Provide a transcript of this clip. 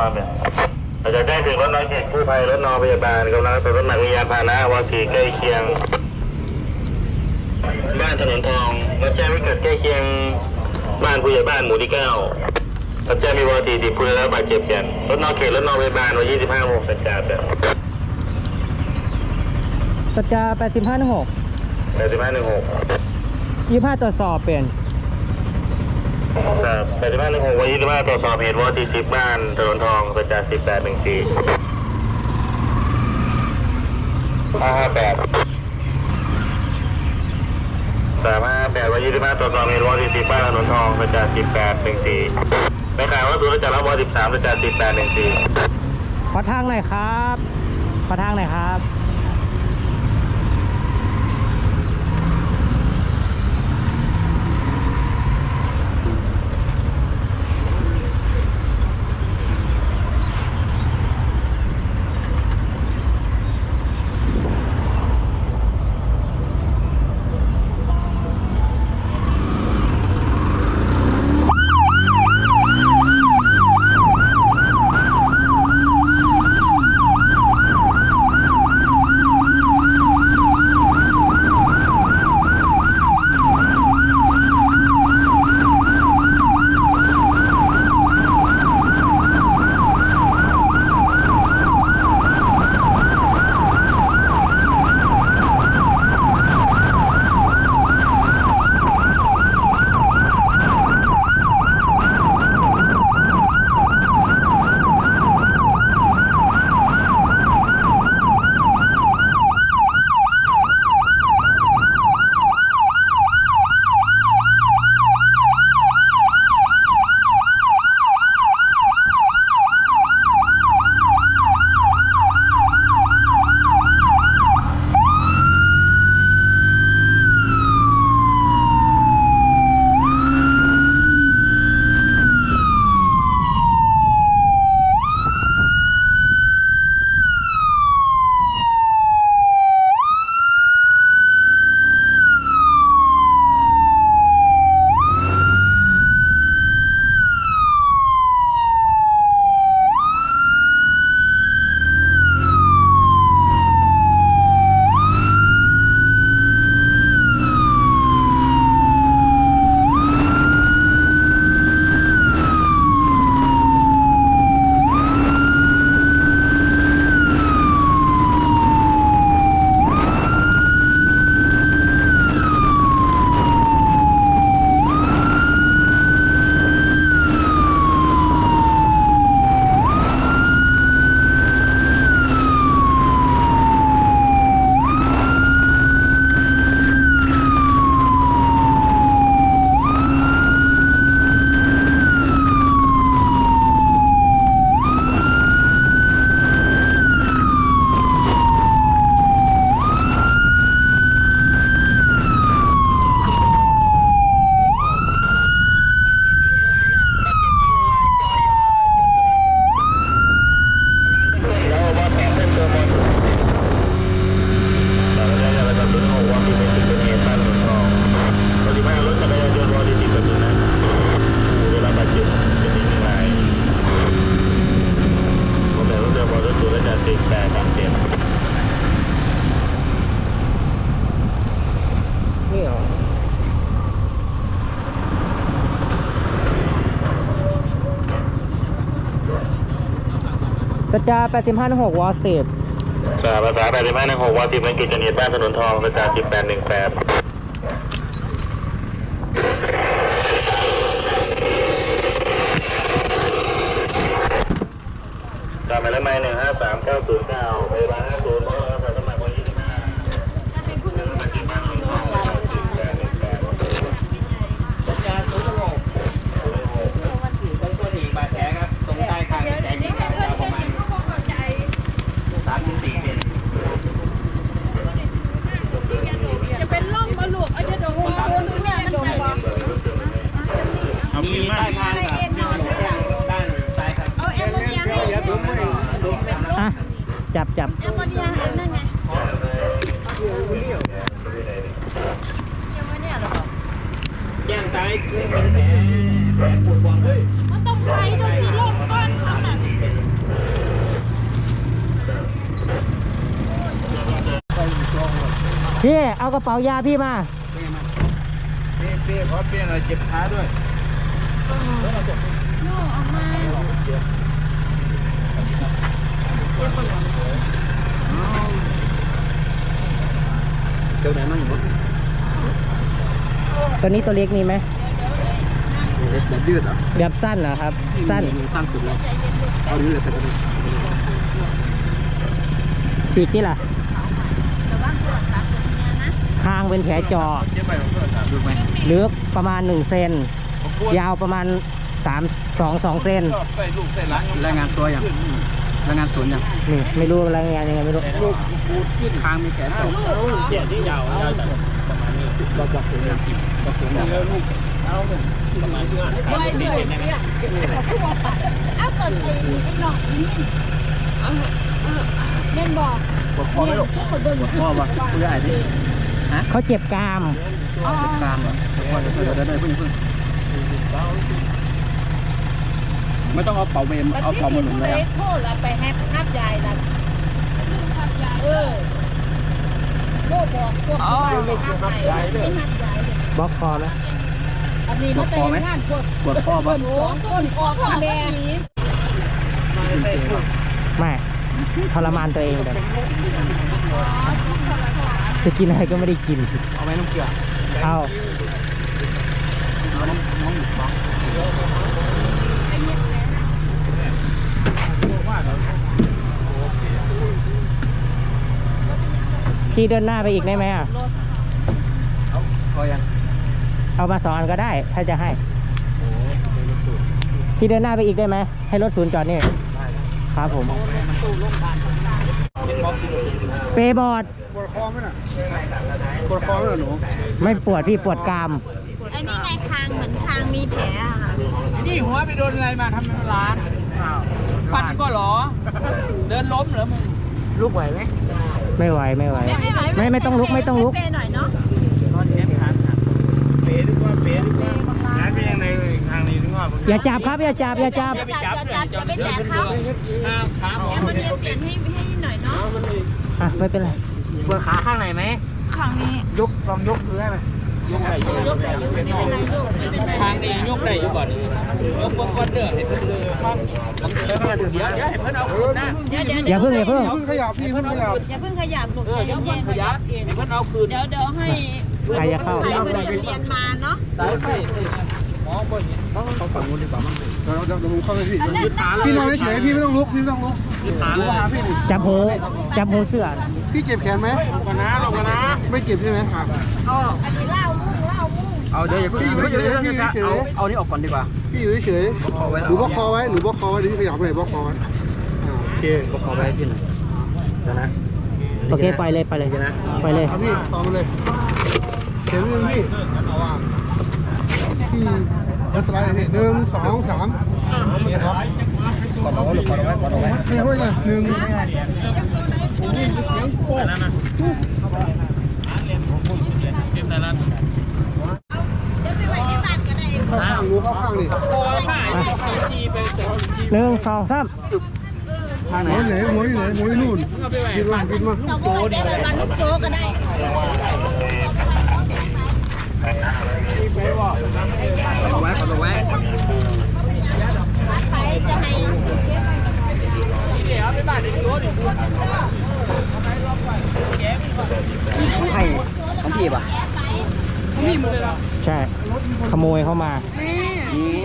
ขอความเนี่ยเราจะแจ้งถึงรถน้อยเขตกู้ภัยรถนอพยาบาลกำลังตรวจรถหนักวิญญาณพาหนะวาสีใกล้เคียง บ้านถนนทองรับแจ้งวิกัดใกล้เคียง บ้านผู้ใหญ่บ้านหมู่ที่เก้ารับแจ้งมีวาสีติดผู้ได้รับบาดเจ็บกันรถนอเขตรถนอพยาบาลวัน25โมงสัญจรแบบสัจจาแปดสิบห้าหนึ่งหก8516ยี่ห้าตรวจสอบเปลี่ยน ครับ8516วัน25ตรวจสอบเหตุวาสี10บ้านถนนทองสัญจร1814 558สามห้าแปดวันยี่สิบห้าตรวจสอบเหตุวอร์สิบบ้านถนนทองประจาสิบแปดหนึ่งสี่ไม่ขายว่าตัวประจารับวอสิบสามประจาสิบแปดหนึ่งสี่ขอทางหน่อยครับ ขอทางหน่อยครับ สัจจาแปดสิบห้าหนึ่งหกวอสิบสาภาษาแปดสิบห้าหนึ่งหกวอร์สิบในจุดเกิดเหตุบ้านถนนทองประจาสิบแปดหนึ่งแปด จับจับเอาบริยาหารนั่ไงยังไม่เนี่ยหรอแย่งซ้ายขึ้นเป็นแผลแผลปวดหัวเฮ้ยมันต้องไปดูสิโลกก้อนเขาน่ะพี่เอากระเป๋ายาพี่มาพี่พี่ขอเปลี่ยนหน่อยเจ็บขาด้วยต้อเอาออกมา เจ้าไหนมั่งอยู่ตัวนี้ตัวเล็กมีไหมแบบยืดอะแบบสั้นเหรอครับ สั้นสั้นสุดแล้วเอานี้เลยไปกันฉีดที่ล่ะแต่ว่าโทรศัพท์ตัวเนี้ยนะคางเป็นแผลเจาะเจ็บไปผมก็ถามดูไหมลึกประมาณหนึ่งเซน ยาวประมาณสามสองสองเซนใส่ลูกใส่หลานรายงานตัวอย่าง รายงานสวนอย่างนี่ไม่รู้รายงานยังไงไม่รู้ลูกปูดขึ้นคางมีแขนสองเสียที่ยาวยาวจัดประมาณนี้บอกบอกสวนอย่างบอกสวนอย่างแล้วลูกเอาหนึ่งประมาณนี้ไว้เลยเนี่ยเอาเปิดไอ้ไอ้หนองนี่เล่นบอกปวดคอไหมลูกปวดคอป่ะผู้ใหญ่ดิฮะเขาเจ็บกรามตามอะปวดคอเดี๋ยวเดี๋ยวเดี๋ยวเพิ่งเพิ่ง ไม่ต้องเอาเป่าเบมเอาเป่ามาหนุนเลยโทษแล้วไปแฮปนับยายนะเออโทษบอกพวกที่บ้านไปนับยายไม่นับยายเลยบล็อกคอไหมอันนี้เราแต่งงานพวกปวดคอป่ะสองคนออกมาแม่ไม่ทรมานตัวเองแบบจะกินอะไรก็ไม่ได้กิน เอาไหมน้ำเกลือเอาเอาน้ำน้ำหมึกบ้าง พี่เดินหน้าไปอีกได้ไหมอะพอยังเอามาสองอันก็ได้ ถ้าจะให้พี่เดินหน้าไปอีกได้ไหม ให้รถศูนย์จอดนี่ครับผมเปย์บอร์ดปวดคอไหมน่ะปวดคอไหมล่ะหนูไม่ปวดพี่ปวดกรามไอ้นี่ไงคางเหมือนคางมีแผลอะค่ะ นี่หัวไปโดนอะไรมาทำเป็นร้าน ฟันก็หรอ เดินล้มเหรอมึงลูกไหวไหม ไม่ไหวไม่ไหว ไม่ไม่ต้องลุกไม่ต้องลุก เปหน่อยเนาะนอนเจ็บขาเป๋ดีกว่าเป๋ดีกว่าย้ายไปยังไงทางนี้นึกว่าอย่าจับครับอย่าจับอย่าจับ อย่าจับอย่าจับอย่าไปแตะเขาขาขาหมอแอมโมเนียเปลี่ยนให้ให้หน่อยเนาะอะไม่เป็นไร ปวดขาข้างไหนไหมครั้งนี้ ยกลองยกดูได้ไหม ยกได้ยกได้ยกได้ไม่เป็นไรลูกไม่เป็นไรทางนี้ยกได้อยู่ก่อนยกบนก้อนเด้อเห็นเพิ่นเลยมันมันเดี๋ยวเดี๋ยวเดี๋ยวให้เพิ่นเอาขึ้นนะเดี๋ยวเดี๋ยวอย่าเพิ่งอย่าเพิ่งขยับพี่เพิ่นขยับอย่าเพิ่งขยับลูกเออใจเดี๋ยวเย็เพิ่นขยับให้เพิ่นเอาคืนเดี๋ยวเดี๋ยวให้ใครจะเข้าใครเพิ่นเรียนมาเนาะสายไฟหมอบ่เห็นต้เขาฝั่งนู้นดีกว่ามั้งเดี๋ยเดี๋ยวเดี๋ยวผมเข้าไปพี่อันนั้นนะพี่นอนเฉยพี่ไม่ต้องลุกพี่ไม่ต้องลุกขาดูหาพี่จับหูจับหูเสื้อพี่เจ็บแขนไหมลงกันนะลงกันนะไม่เจ็บใช่ไหมครับอันนี้เล่า เล่ามุ่งเอาเดี๋ยวอย่าเพิ่งอย่าเพิ่งอย่าเพิ่งอย่าเพิ่งเอาเอานี่ออกก่อนดีกว่าพี่อยู่เฉยๆหรือบล็อกคอไว้หรือบล็อกคอไว้เดี๋ยวพี่ขยับไปไหนบล็อกคอไว้อ่าโอเคก็ขอไปให้พี่หน่อยเดี๋ยวนะโอเคไปเลยไปเลยนะไปเลยเอาพี่ต่อมาเลยเขียนเรื่องพี่เอาว่าพี่แล้วสไลด์เลยพี่หนึ่งสองสามโอเคครับกดเอาไว้หรือกดเอาไว้กดเอาไว้เนี่ยไว้เลยหนึ่งเดี๋ยวไปไว้ในบ้านก็ได้ เข้าข้างดูเข้าข้างดิหนึ่งสองสามทางไหนไหนหมวยอยู่ไหนหมวยอยู่นู่นบินมาบินมาเราบอกได้ไปบ้านลูกโจก็ได้กดเอาไว้กดเอาไว้ไปจะให้ให้ของพี่ป่ะใช่ ขโมยเข้ามานี่